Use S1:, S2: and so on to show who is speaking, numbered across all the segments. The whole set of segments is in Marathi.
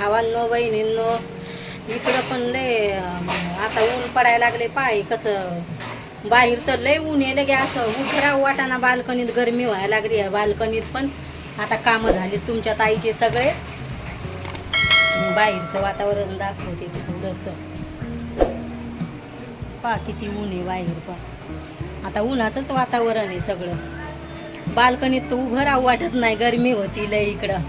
S1: भावांनो बहिणींनो इकडं पण लय आता ऊन पडायला लागले पाय कसं बाहेर तर लय ऊन आहे लगे असं उठराव वाटाना बाल्कनीत गरमी व्हायला लागली आहे बाल्कनीत पण. आता कामं झाली तुमच्या ताईचे सगळे. बाहेरचं वातावरण दाखवते थोडंसं. पा किती ऊन आहे बाहेर पण. आता उन्हाचंच वातावरण आहे सगळं. बाल्कनीत तर उभं राहू वाटत नाही गरमी होती लय इकडं.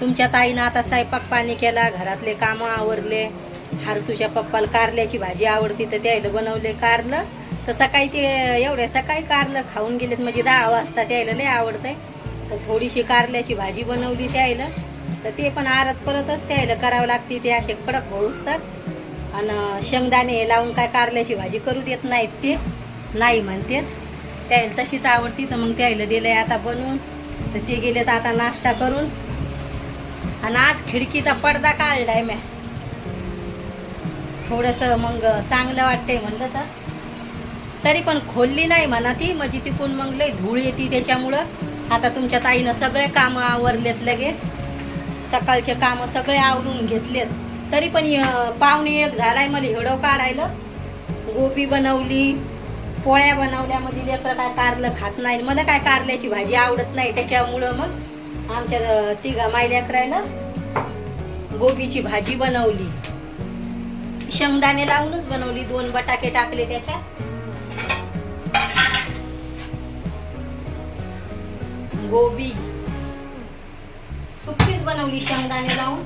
S1: तुमच्या ताईनं आता स्वयंपाक पाणी केला घरातले कामं आवरले हारसूच्या पप्पाला कारल्याची भाजी आवडती तर त्याला बनवले कारलं. तर सकाळी ते एवढ्या सकाळी कारलं खाऊन गेलेत म्हणजे दहा वाजता त्याला लय आवडतंय. तर थोडीशी कारल्याची भाजी बनवली त्याला. तर ते पण आरत परतच त्याला करावं लागते ते असे कडक होऊस आणि शेंगदाणे हे लावून काय कारल्याची भाजी करू देत नाहीत ते. नाही म्हणते. त्याला तशीच आवडती तर मग त्याला दिलंय आता बनवून. तर ते गेलेत आता नाश्ता करून. आणि आज खिडकीचा पडदा काढलाय म्या. थोडस मग चांगलं वाटतंय म्हणलं तर. तरी पण खोलली नाही म्हणा ती म्हणजे तिकून मग लय धूळ येते त्याच्यामुळं. आता तुमच्या ताईनं सगळे कामं आवरलेत लगे. सकाळचे कामं सगळे आवरून घेतलेत. तरी पण पाहुणे एक झालाय मला हिडो काढायला. गोबी बनवली पोळ्या बनवल्या म्हणजे लेकरं काय कारलं खात नाही मला काय कारल्याची भाजी आवडत नाही त्याच्यामुळं मग. आमच्या तिघा तिघा मायल्याकरायला गोबीची भाजी बनवली. शेंगदाणे लावूनच बनवली दोन बटाके टाकले त्याच्यात. गोबी. सुकीच बनवली शेंगदाणे लावून.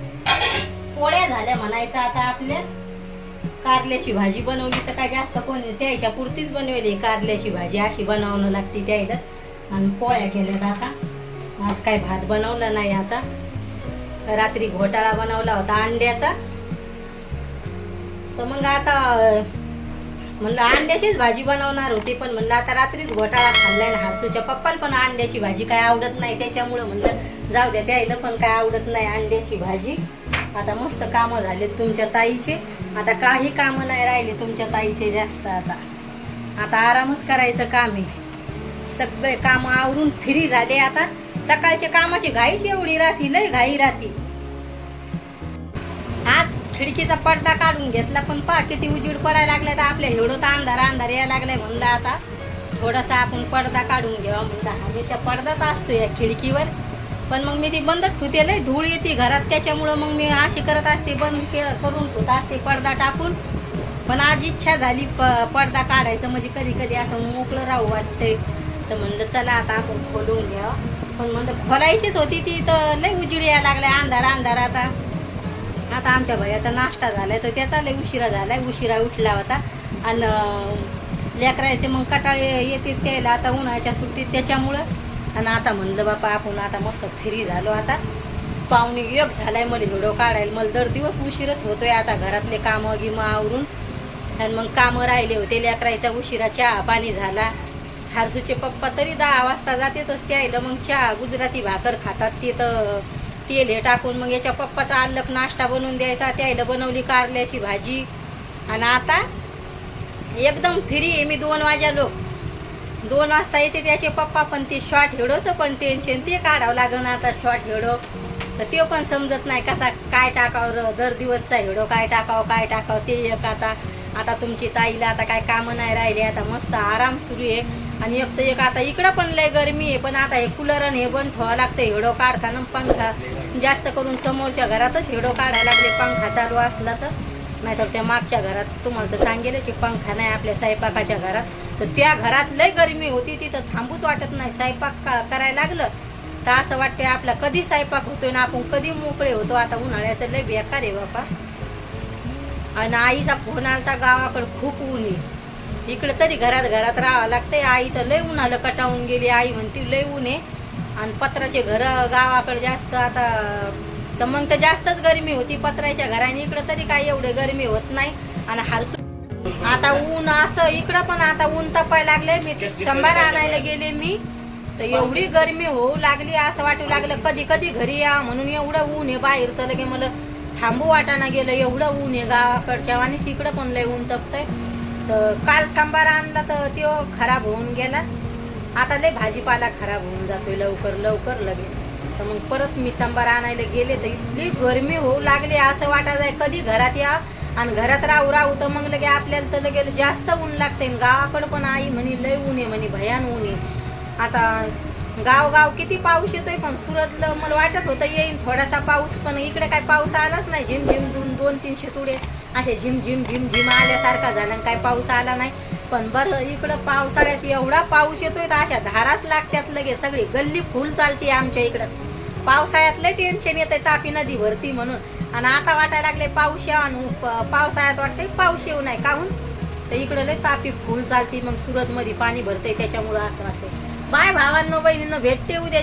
S1: पोळ्या झाल्या म्हणायचं आता आपल्या. कारल्याची भाजी बनवली तर काय जास्त कोणी त्याच्या पुरतीच बनवली कारल्याची भाजी. अशी बनवणं लागते त्याला आणि पोळ्या केल्यात आता. आज काय भात बनवला नाही आता. रात्री घोटाळा बनवला होता अंड्याचा. तर मग आता म्हणलं अंड्याचीच भाजी बनवणार होती पण म्हणलं आता रात्रीच घोटाळा खाल्लाय ना हासूच्या पप्पाला पण अंड्याची भाजी काय आवडत नाही त्याच्यामुळं म्हणलं जाऊ द्या त्याला पण काय आवडत नाही अंड्याची भाजी. आता मस्त कामं झालेत तुमच्या ताईचे. आता काही कामं नाही राहिले तुमच्या ताईचे जास्त आता. आता आरामच करायचं काम आहे. सगळे कामं आवरून फ्री झाले आता. सकाळच्या कामाची घाईच एवढी राहती लय घाई राहती. आज खिडकीचा पडदा काढून घेतला पण पा किती उजीड पडायला लागलाय तर आपल्या एवढं तर अंधार अंधार यायला लागलाय म्हणलं आता. थोडासा आपण पडदा काढून घ्यावा म्हणलं. हमेशा पडदाच असतो या खिडकीवर. पण मग मी ती बंदच ठुते लय धूळ येते घरात. त्याच्यामुळं मग मी अशी करत असते बंद करून ठुत असते पडदा टाकून. पण आज इच्छा झाली प पडदा काढायचं. म्हणजे कधी कधी असं मोकळं राहू वाटतंय. तर म्हणलं चला आता आपण खोलून घ्यावा. पण म्हणलं खोलायचीच होती ती तर लई उजिडी यायला लागल्या अंधार अंधार आता. आता आमच्या भयाचा नाश्ता झालाय तर त्याचा लई उशिरा झालाय उशिरा उठला होता. आणि लेकरायचे मग कटाळे येते त्याला आता उन्हाळ्याच्या सुट्टीत त्याच्यामुळं. आणि आता म्हणलं बापा आपण आता मस्त फ्री झालो आता. पाहुणे एक झालाय मला व्हिडिओ काढायला. मला दर दिवस उशीरच होतोय आता घरातले कामं गिमं आवरून. आणि मग कामं राहिले होते लेकरायचा उशिरा चहा पाणी झाला. हारसूचे पप्पा तरी दहा वाजता जातेतच त्याला मग चहा गुजराती भाकर खातात. ते तर तेल हे टाकून मग याच्या पप्पाचा अल्लक नाश्ता बनवून द्यायचा त्याला बनवली कारल्याची भाजी. आणि आता एकदम फ्री आहे मी दोन वाजालो. दोन वाजता येते त्याचे पप्पा पण ते शॉर्ट हेडोचं पण टेन्शन ते काढावं लागण आता शॉर्ट हेडो. तर ते पण समजत नाही कसा काय टाकावं र- दर दिवसचा हेडो काय टाकावं काय टाकावं ते एक आता आता तुमची ताईला आता काय कामं नाही राहिले आता मस्त आराम सुरू आहे. आणि एक तर एक आता इकडं पण लय गरमी आहे पण आता हे कूलर आणि हे बंद ठेवावं लागतं हेडो काढताना पंखा जास्त करून समोरच्या घरातच हेडो काढायला लागले. पंखा चालू असला तर. नाहीतर त्या मागच्या घरात तुम्हाला तर सांगेलच की पंखा नाही आपल्या स्वयंपाकाच्या घरात. तर त्या घरात लय गरमी होती तिथं थांबूच वाटत नाही. स्वयंपाक का- करायला लागलं. तर असं वाटतंय आपला कधी स्वयंपाक होतोय ना आपण कधी मोकळे होतो. आता उन्हाळ्याचं लय बेकार आहे बापा. आणि आईचा फोन आलता गावाकडे खूप ऊन आहे. इकडे तरी घरात घरात राहावं लागतंय. आई तर लय उन्हालं कटावून गेली. आई म्हणती लय ऊन आहे. आणि पत्राचे घर गावाकडे जास्त आता तर मग तर जास्तच गरमी होती पत्र्याच्या घराने. इकडं तरी काय एवढे गरमी होत नाही. आणि हारसू आता ऊन असं इकडं पण आता ऊन तपायला लागले मी शंभर आणायला गेले मी. तर एवढी गरमी होऊ लागली असं वाटू लागलं कधी कधी घरी या म्हणून एवढं ऊन आहे बाहेर. तर लगे मला थांबू वाटाना गेलं एवढं ऊन आहे गावाकडच्या आणि इकडं पण लय ऊन तपतंय. तर काल सांबार आणला तर तो खराब होऊन गेला. आता लय भाजीपाला खराब होऊन जातोय लवकर लवकर लगेच. तर मग परत मी सांबार आणायला गेले तर इतकी गरमी होऊ लागली असं वाटत आहे कधी घरात या आणि घरात राहू राहू तर मग लगे आपल्याला तर लगे जास्त ऊन लागते गावाकडं पण आई म्हणे लय ऊन आहे म्हणे भयान ऊन आहे. आता गाव गाव किती पाऊस येतोय पण सुरतला मला वाटत होतं येईन थोडासा पाऊस पण इकडे काय पाऊस आलाच नाही झिम झिम दोन दोन तीनशे तुडे. असे झिम झिम झिम झिम आल्यासारखा झाला काय पाऊस आला नाही. पण बरं इकडं पावसाळ्यात एवढा पाऊस येतोय तर अशा धाराच लागत्यात लगे सगळी गल्ली फुल चालते आमच्या इकडं. पावसाळ्यात लय टेन्शन येते तापी नदी भरती म्हणून. आणि आता वाटायला लागले पाऊस या पावसाळ्यात वाटतंय पाऊस येऊ नाही काहून? तर इकडं लय तापी फुल चालती. मग सुरतमध्ये पाणी भरतंय त्याच्यामुळं असं वाटतंय. बाय भावांनो बहिणींना भेटते उद्या.